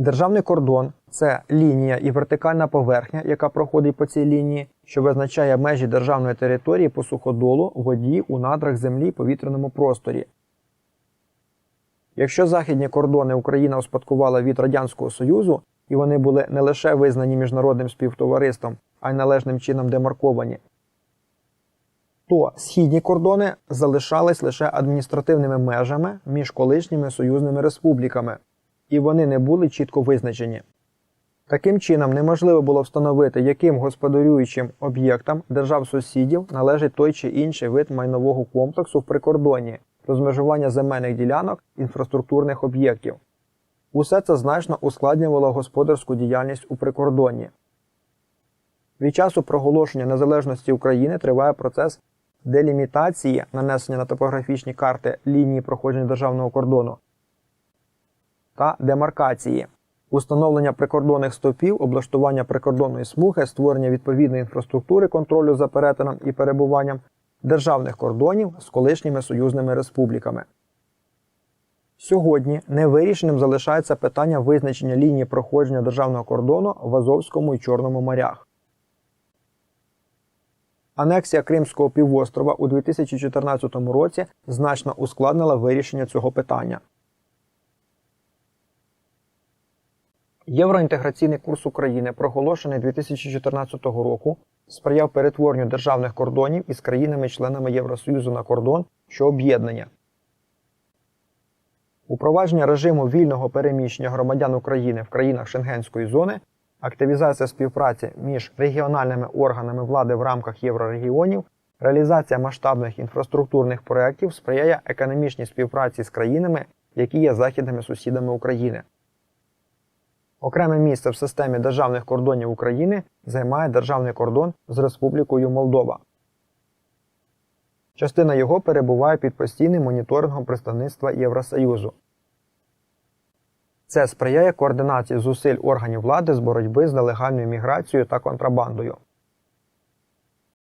Державний кордон це лінія і вертикальна поверхня, яка проходить по цій лінії, що визначає межі державної території по суходолу, воді, у надрах землі, повітряному просторі. Якщо західні кордони Україна успадкувала від Радянського Союзу, і вони були не лише визнані міжнародним співтовариством, а й належним чином демарковані, то східні кордони залишались лише адміністративними межами між колишніми союзними республіками, і вони не були чітко визначені. Таким чином, неможливо було встановити, яким господарюючим об'єктам держав-сусідів належить той чи інший вид майнового комплексу в прикордонні, розмежування земельних ділянок, інфраструктурних об'єктів. Усе це значно ускладнювало господарську діяльність у прикордонні. Від часу проголошення незалежності України триває процес делімітації нанесення на топографічні карти лінії проходження державного кордону та демаркації, установлення прикордонних стовпів, облаштування прикордонної смуги, створення відповідної інфраструктури контролю за перетином і перебуванням державних кордонів з колишніми союзними республіками. Сьогодні невирішеним залишається питання визначення лінії проходження державного кордону в Азовському і Чорному морях. Анексія Кримського півострова у 2014 році значно ускладнила вирішення цього питання. Євроінтеграційний курс України, проголошений 2014 року, сприяв перетворенню державних кордонів із країнами-членами Євросоюзу на кордон, що об'єднання. Упровадження режиму вільного переміщення громадян України в країнах Шенгенської зони, активізація співпраці між регіональними органами влади в рамках єврорегіонів, реалізація масштабних інфраструктурних проєктів сприяє економічній співпраці з країнами, які є західними сусідами України. Окреме місце в системі державних кордонів України займає державний кордон з Республікою Молдова. Частина його перебуває під постійним моніторингом представництва Євросоюзу. Це сприяє координації зусиль органів влади з боротьби з нелегальною міграцією та контрабандою.